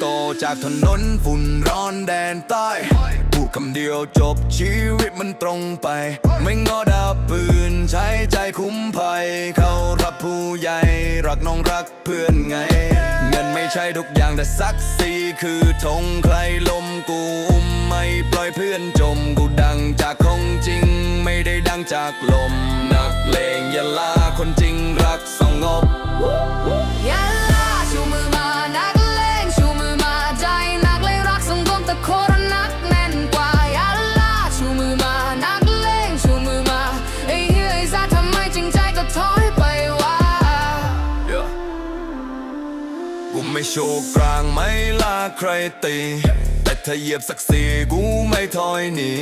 โตจากถนนฝุ่นร้อนแดนใต้พูดคำเดียวจบชีวิตมันตรงไป ไม่งอดาบปืนใช้ใจคุ้มภัย เขารับผู้ใหญ่ รักน้องรักเพื่อนไง เงินไม่ใช่ทุกอย่างแต่ศักดิ์ศรีคือธงใครลมกูอุ้มไม่ปล่อยเพื่อนจมกูดังจากของจริง ไม่ได้ดังจากลม นักเลงอย่าลาคนจริงรักสงบ กูไม่โชว์กลางไม่ลาใครตี แต่ถ้าเหยียบสักสีกูไม่ถอยหนี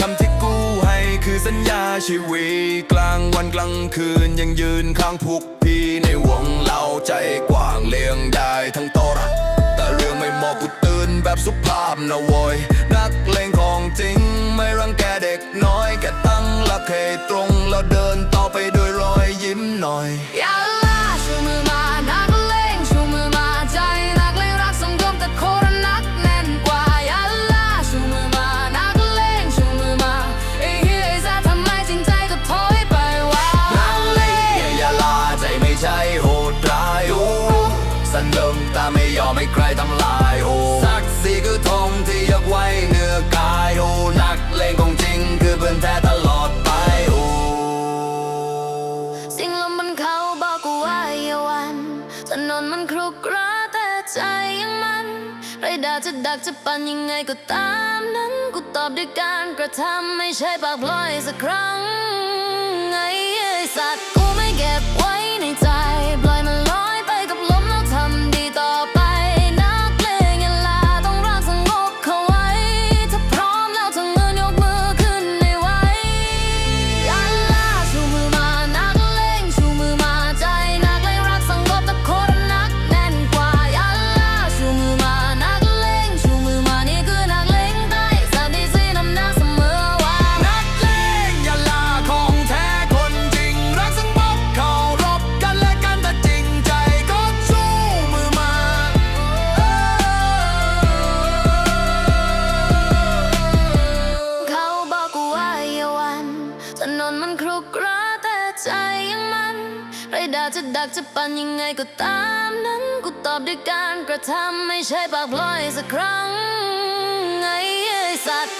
คำที่กูให้คือสัญญาชีวิตกลางวันกลางคืนยังยืนข้างพวกพี่ในวงเล่าใจกว้างเลี้ยงได้ทั้งโตระแต่เรื่องไม่เหมาะกูตื่นแบบสุภาพนะโวยนักเลงของจริงไม่รังแกเด็กน้อยแค่ตั้งหลักให้ตรงแล้วเดินต่อไปด้วยรอยยิ้มหน่อย ใครทำลายโอ้ศักดิ์ศรีคือธงที่ยกไว้เหนือกายโอ้นักเลงของจริงคือเพื่อนแท้ตลอดไปโอ้สิ่งลมมันเขาบอกกูว่าอย่าหวันถนนมันครุกร้าแต่ใจยังมันไรดาจะดักจะปั่นยังไงก็ตามนั้นกูตอบด้วยการกระทำไม่ใช่ปากลอยสักครั้ง ถนนมันครุกร้าแต่ใจยังมันไรดาจะดักจะปั่นยังไงก็ตามนั้นกูตอบด้วยการกระทำไม่ใช่ปากพลอยสักครั้งไงไอ้สัตว์